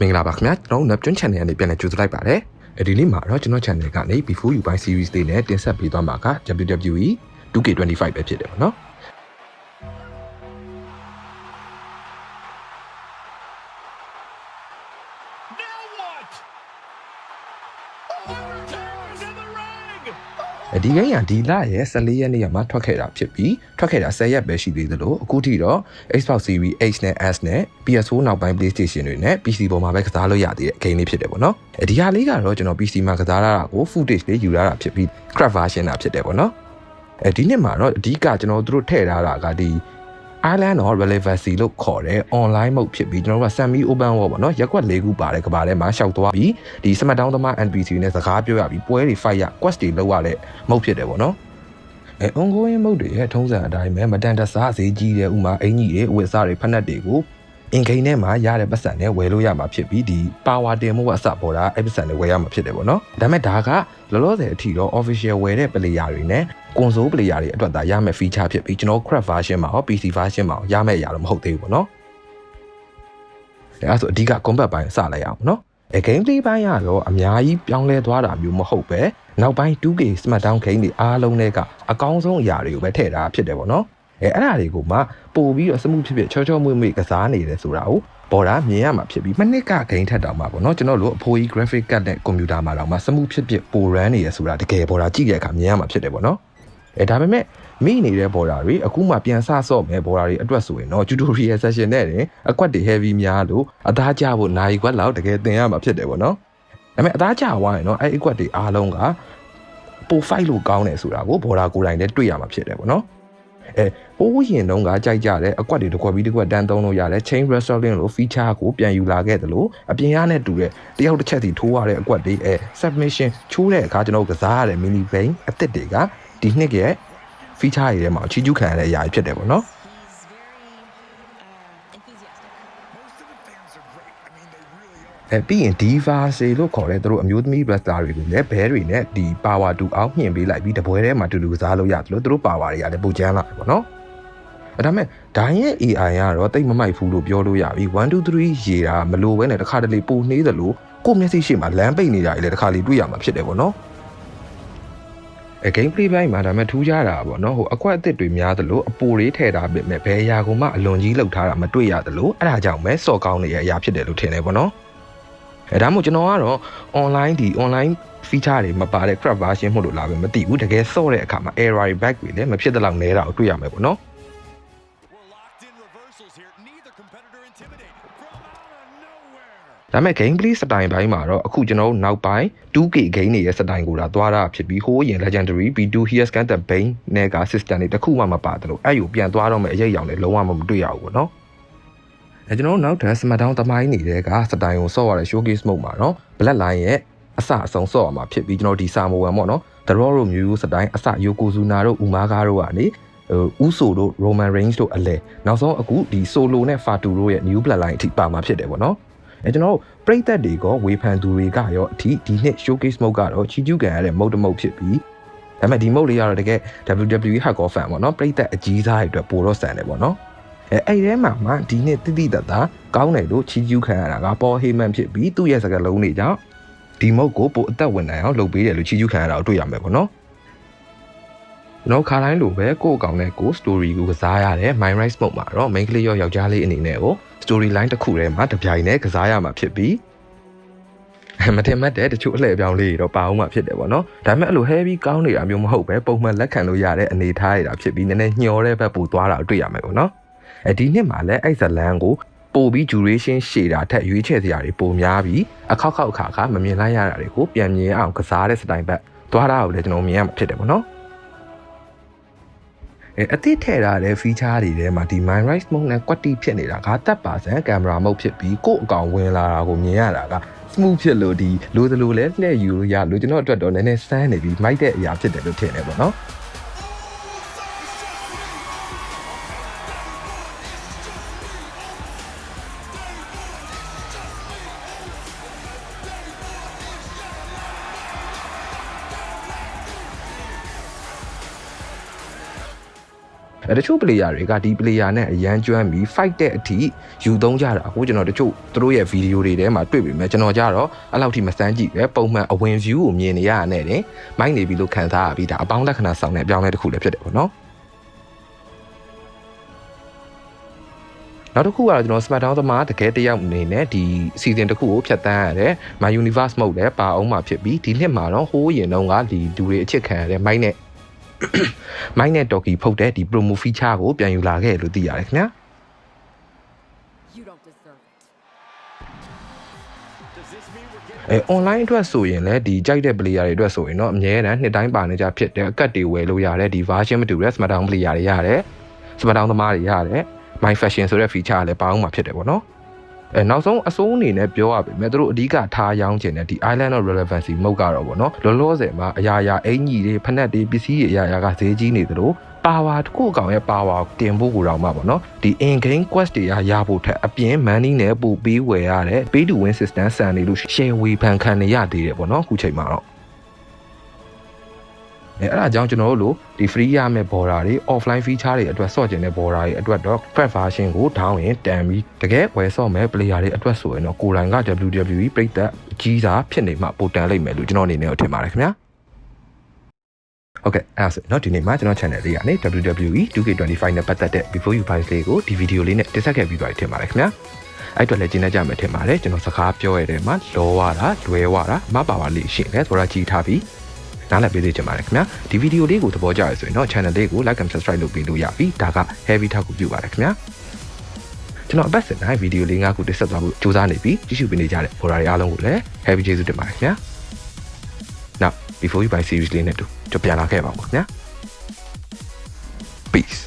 မင်္ဂလာပါခင်ဗျာကျွန်တော်တို့ Neptune Channel ကနေပြန်လည်ကြိုဆိုလိုက်ပါတယ်အဲဒီနေ့မှာတော့ကျွန်တော် channel ကနေ Before You Buy Series လေးနဲ့တင်ဆက်ပေးသွားမှာက WWE 2K25 ပဲဖြစ်တယ်ပေါ့နော် ဒီကိန်းကဒီလရဲ့14ရက်နေ့ကမှထွက်ခဲ့တာဖြစ်ပြီးထွက်ခဲ့တာ10ရက်ပဲရှိသေးသလိုအခုထိတော့ Xbox Series X နဲ့ S နဲ့ PS4 နောက်ပိုင်း PlayStation တွေနဲ့ PC ပေါ်မှာပဲကစားလို့ရသေးတဲ့ game လေးဖြစ်တယ်ပေါ့နော်အဲဒီဟာလေးကတော့ကျွန်တော် PC မှာကစားရတာကို footage လေးယူရတာဖြစ်ပြီး craft version တာဖြစ်တယ်ပေါ့နော်အဲဒီနှစ်မှာတော့အဓိကကျွန်တော်တို့ထည့်ထားတာကဒီ Island of Relevancy လို့ခေါ်တဲ့ online mode ဖြစ်ပြီးကျွန်တော်တို့က semi open world ပေါ့နော်ရက်ကွက်၄ခုပါတယ်ကဘာထဲမှာရှောက်သွားပြီးဒီ Smackdown သမား NPC နဲ့စကားပြောရပြီးပွဲတွေ fight ရ quest တွေလုပ်ရတဲ့ mode ဖြစ်တယ်ပေါ့နော်အဲ ongoing mode တွေရဲ့ထုံးစံအတိုင်းပဲမတန်တဆဈေးကြီးတဲ့ဥမာအင်ကြီးတွေအဝတ်အစားတွေဖက်နှက်တွေကိုအင်ခိန်ထဲမှာရတဲ့ပတ်စံနဲ့ဝယ်လို့ရမှာဖြစ်ပြီးဒီ power တင်မှုကအစပေါ်တာအဲ့ပတ်စံတွေဝယ်ရမှာဖြစ်တယ်ပေါ့နော်ဒါပေမဲ့ဒါကလောလောဆယ်အထိတော့ official ဝယ်တဲ့ player တွေနဲ့ console player တွေအတွက်သာရမယ့် feature ဖြစ်ပြီးကျွန်တော် craft version မှာရော PC version မှာရောရမယ့်အရာတော့မဟုတ်သေးဘူးပေါ့နော်အဲအဲ့ဒါဆိုအဓိက combat ပိုင်းစလိုက်အောင်နော်အဲ gameplay ပိုင်းကတော့အများကြီးပြောင်းလဲသွားတာမျိုးမဟုတ်ပဲနောက်ပိုင်း 2K Smackdown game တွေအားလုံးတွေကအကောင်းဆုံးအရာတွေကိုပဲထည့်ထားဖြစ်တယ်ပေါ့နော်အဲအဲ့ဒါတွေကိုမှပို့ပြီးတော့စမှုဖြစ်ဖြစ်ချောချောမွေ့မွေ့ကစားနေတယ်ဆိုတာကိုပေါ်တာမြင်ရမှာဖြစ်ပြီးမနစ်ကဂိမ်းထက်တောင်မှပေါ့နော်ကျွန်တော်တို့အဖိုးကြီး graphic card နဲ့ computer မှာတောင်မှစမှုဖြစ်ဖြစ်ပို run နေရဆိုတာတကယ်ပေါ်တာကြည့်တဲ့အခါမြင်ရမှာဖြစ်တယ်ပေါ့နော် အဲဒါပေမဲ့မိနေတဲ့ border တွေအခုမှပြန်ဆဆော့မယ် border တွေအတွက်ဆိုရင်တော့ tutorial session နဲ့တင်အကွက်တွေ heavy များလို့အသားကျဖို့နိုင်ခွက်လောက်တကယ်သင်ရမှာဖြစ်တယ်ပေါ့နော်ဒါပေမဲ့အသားကျသွားရင်တော့အဲ့အကွက်တွေအားလုံးကပို fight လို့ကောင်းတယ်ဆိုတာကို border ကိုယ်တိုင်လည်းတွေ့ရမှာဖြစ်တယ်ပေါ့နော်အဲဟိုးရင်တုန်းကကြိုက်ကြတဲ့အကွက်တွေတစ်ခွက်ပြီးတစ်ခွက်တန်းသုံးလို့ရတယ် chain wrestling လို့ feature ကိုပြန်ယူလာခဲ့တယ်လို့အပြင်ရနဲ့တူတဲ့တယောက်တစ်ချက်စီထိုးရတဲ့အကွက်တွေအဲ submission ချိုးတဲ့အခါကျွန်တော်ကစားရတဲ့ mini vein အသစ်တွေက ဒီနှစ်ရဲ့ feature တွေထဲမှာချီးကျူးခံရတဲ့အရာတွေဖြစ်တယ်ပေါ့နော် He's very uh, enthusiastic. အဲပြီးရင် diva စေလို့ခေါ်တဲ့သူတို့အမျိုးသမီး wrestler တွေကိုလည်းဘဲတွေနဲ့ဒီ power တူအောင်မြှင့်ပေးလိုက်ပြီးတပွဲထဲမှာတူတူကစားလို့ရတယ်လို့သူတို့ power တွေကလည်းပိုကျန်းလာတယ်ပေါ့နော်အဲဒါမဲ့ဒိုင်းရဲ့ AI ကတော့တိတ်မမိုက်ဘူးလို့ပြောလို့ရပြီ1 2 3ရေတာမလိုပဲနဲ့တစ်ခါတလေပိုနှေးတယ်လို့ကိုယ့်မျက်စိရှိမှလမ်းပိတ်နေတာကြီးလည်းတစ်ခါလေတွေ့ရမှာဖြစ်တယ်ပေါ့နော်အဲ gameplay ဘိုင်းမှာဒါမဲ့ထူးခြားတာပေါ့နော်ဟိုအကွက်အသစ်တွေများသလိုအပိုတွေထည့်ထားပေမဲ့ဘယ်အရာကိုမှအလွန်ကြီးလောက်ထားတာမတွေ့ရသလိုအဲ့ဒါကြောင့်ပဲစော့ကောင်းနေတဲ့အရာဖြစ်တယ်လို့ထင်တယ်ပေါ့နော်အဲဒါမှမဟုတ်ကျွန်တော်ကတော့ online ဒီ online feature တွေမပါတဲ့ craft version မို့လို့လာပဲမသိဘူးတကယ်စော့တဲ့အခါမှာ error back တွေလည်းမဖြစ်တဲ့လောက်နေတာကိုတွေ့ရမယ်ပေါ့နော် ဒါပေမဲ့ gameplay style ဘိုင်းမှာတော့အခုကျွန်တော်တို့နောက်ပိုင်း 2K game တွေရဲ့ style ကိုဒါသွားတာဖြစ်ပြီးဟိုးရင် legendary B2 Here Scan the Bane နဲ့က system တွေတစ်ခုမှမပါတယ်လို့အဲ့ယူပြန်သွားတော့မယ်အရေးအယောင်လည်းလုံးဝမတွေ့ရဘူးပေါ့နော်အဲကျွန်တော်တို့နောက်ထပ် Smackdown သမိုင်းနေတဲ့က style ကိုစော့ရတဲ့ showcase mode မှာတော့ Bloodline ရဲ့အစအဆုံးစော့ရမှာဖြစ်ပြီးကျွန်တော်ဒီစာမိုဝင်ပေါ့နော် The Raw တို့မျိုးစတိုင်းအစ Yokozuna တို့ Umaga တို့ကနေဟိုဥဆိုတို့ Roman Reigns တို့အလဲနောက်ဆုံးအခုဒီ Solo နဲ့ Fatu တို့ရဲ့ New Bloodline အထိပါမှာဖြစ်တယ်ပေါ့နော် အဲကျွန်တော်တို့ပရိသတ်တွေကဝေဖန်သူတွေကရောအထိဒီနှစ် showcase mode ကတော့ချီကျူးကန်ရတဲ့ mode တစ် mode ဖြစ်ပြီးဒါပေမဲ့ဒီ mode လေးကတော့တကယ် WWE hardcore fan ပေါ့နော်ပရိသတ်အကြီးစားတွေအတွက်ပိုတော့ဆန်တယ်ပေါ့နော်အဲအဲ့ဒီထဲမှာမှဒီနှစ်တိတိတတ်တာကောင်းတယ်လို့ချီကျူးခံရတာကပေါ်ဟေးမန်ဖြစ်ပြီးသူ့ရဲ့စကားလုံးတွေကြောင့်ဒီမုတ်ကိုပိုအသက်ဝင်နိုင်အောင်လုပ်ပေးတယ်လို့ချီကျူးခံရတာကိုတွေ့ရမယ်ပေါ့နော် ကျွန်တော်ခါတိုင်းလိုပဲကိုယ့်အကောင်နဲ့ကိုယ် story ကိုကစားရတဲ့ My Rise Mode မှာတော့ main ကလေးရောယောက်ျားလေးအနေနဲ့ကို story line တစ်ခုထဲမှာတစ်ပြိုင်တည်းကစားရမှာဖြစ်ပြီးမထင်မှတ်တဲ့တချို့အလှည့်အပြောင်းလေးတွေတော့ပါအောင်မှဖြစ်တယ်ပေါ့နော်ဒါပေမဲ့အဲ့လို heavy ကောင်းနေတာမျိုးမဟုတ်ပဲပုံမှန်လက်ခံလို့ရတဲ့အနေအထားတွေတာဖြစ်ပြီးနည်းနည်းညှော်တဲ့ဘက်ပိုသွားတာကိုတွေ့ရမယ်ပေါ့နော်အဲဒီနှစ်မှာလည်းအဲ့ဇလန်ကိုပို့ပြီး duration ရှည်တာထက်ရွေးချယ်စရာတွေပိုများပြီးအခောက်ခောက်အခါခါမမြင်လိုက်ရတာတွေကိုပြန်မြင်အောင်ကစားတဲ့ style ဘက်သွားတာကိုလည်းကျွန်တော်မြင်ရမှာဖြစ်တယ်ပေါ့နော် အဲအသစ်ထည့်ထားတဲ့ feature တွေထဲမှာဒီ my right mode နဲ့ quality ဖြစ်နေတာကတပ်ပါစံ camera mode ဖြစ်ပြီးကိုယ့်အကောင်ဝင်လာတာကိုမြင်ရတာက smooth ဖြစ်လို့ဒီလိုသလိုလဲလှည့်ယူလို့ရလို့ကျွန်တော်အတွက်တော့နည်းနည်းစမ်းနေပြီးမိုက်တဲ့အရာဖြစ်တယ်လို့ထင်တယ်ပေါ့နော် တချို့ player တွေကဒီ player နဲ့အရန်ကျွမ်းပြီး fight တဲ့အထိယူသုံးကြတာကိုကျွန်တော်တချို့သူတို့ရဲ့ video တွေထဲမှာတွေ့ပြီမဲ့ကျွန်တော်ကြတော့အဲ့လောက်ထိမစမ်းကြည့်ပဲပုံမှန်အဝင် view ကိုမြင်နေရတဲ့နဲ့မိုက်နေပြီလို့ခံစားရပြီးဒါအပေါင်းလက္ခဏာဆောင်တဲ့အပြောင်းအလဲတစ်ခုလည်းဖြစ်တယ်ပေါ့နော်နောက်တစ်ခုကတော့ကျွန်တော် Smackdown သမားတကယ်တယောက်အနေနဲ့ဒီ season တစ်ခုကိုဖျက်ဆီးရတယ်။ My Universe Mode လည်းပါအောင်မှာဖြစ်ပြီးဒီနှစ်မှာတော့ဟိုးရင်တုန်းကဒီဒူတွေအချစ်ခံရတဲ့ Mike နဲ့ Mike နဲ့ Toki ဖုတ်တဲ့ဒီ promo feature ကိုပြန်ယူလာခဲ့တယ်လို့သိရတယ်ခင်ဗျာ You don't deserve it. Does this mean we're getting အဲ online အတွက်ဆိုရင်လည်းဒီကြိုက်တဲ့ player တွေအတွက်ဆိုရင်တော့အများတန်းနှစ်တိုင်းပါနေကြဖြစ်တဲ့အကတ်တွေဝယ်လို့ရတယ်ဒီ version မတူတဲ့ Smackdown player တွေရတယ် Smackdown သမားတွေရတယ် My Fashion ဆိုတဲ့ feature ကလည်းပါအောင်မှာဖြစ်တယ်ပေါ့နော် အဲနောက်ဆုံးအစိုးအနေနဲ့ပြောရပေမဲ့သူတို့အဓိကထားရောင်းချင်တဲ့ဒီ Island of Relevancy မဟုတ်ကတော့ပေါ့နော်လောလောဆယ်မှာအရာရာအင်ကြီးတွေဖက်နက်တွေပစ္စည်းတွေအရာရာကဈေးကြီးနေသလို power တစ်ခုအကောင်ရဲ့ power တင်ဖို့ကိုတော့မှာပေါ့နော်ဒီ in game quest တွေရရဖို့ထက်အပြင် money နဲ့ပို့ပေးဝယ်ရတဲ့ pay to win system ဆန်နေလို့ share ဝေဖန်ခံနေရသေးတယ်ပေါ့နော်အခုချိန်မှာတော့ အဲအဲ့ဒါကြောင့်ကျွန်တော်တို့လိုဒီ free ရမယ့် border တွေ offline feature တွေအတွက်ဆော့ကျင်တဲ့ border တွေအတွက်တော့ fat version ကို down ရင်တန်ပြီးတကယ်ဝယ်ဆော့မဲ့ player တွေအတွက်ဆိုရင်တော့ကိုယ်တိုင်က WWE ပြည်သက်ကြီးစားဖြစ်နေမှပိုတန်လိမ့်မယ်လို့ကျွန်တော်အနေနဲ့ထင်ပါတယ်ခင်ဗျာဟုတ်ကဲ့အဲ့ဒါဆိုတော့ဒီနေ့မှာကျွန်တော် channel လေးကနေ WWE 2K25 နဲ့ပတ်သက်တဲ့ before you buy လေးကိုဒီဗီဒီယိုလေးနဲ့တင်ဆက်ခဲ့ပြီးသွားပြီထင်ပါတယ်ခင်ဗျာအဲ့တော့လည်းကျင်းနေကြမယ်ထင်ပါတယ်ကျွန်တော်စကားပြောရတဲ့မှာလောဝတာလွဲဝတာမပါပါလေးရှင်းလဲဆိုတာကြည့်ထားပြီး နားလည်ပေးစေချင်ပါတယ်ခင်ဗျာဒီဗီဒီယိုလေးကိုသဘောကျရဆိုရင်တော့ channel လေးကို like and subscribe လုပ်ပေးလို့ရပြီဒါက heavy talk ကိုပြုပါတယ်ခင်ဗျာကျွန်တော်အပတ်စဉ်တိုင်းဗီဒီယိုလေး၅ခုတင်ဆက်သွားဖို့ကြိုးစားနေပြီးကြည့်ရှုပေးနေကြတဲ့ follower အားလုံးကိုလည်း happy ကျေးဇူးတင်ပါတယ်ခင်ဗျာ Now before you buy series လေးနဲ့တူကြပြန်လာခဲ့ပါဦးခင်ဗျာ Peace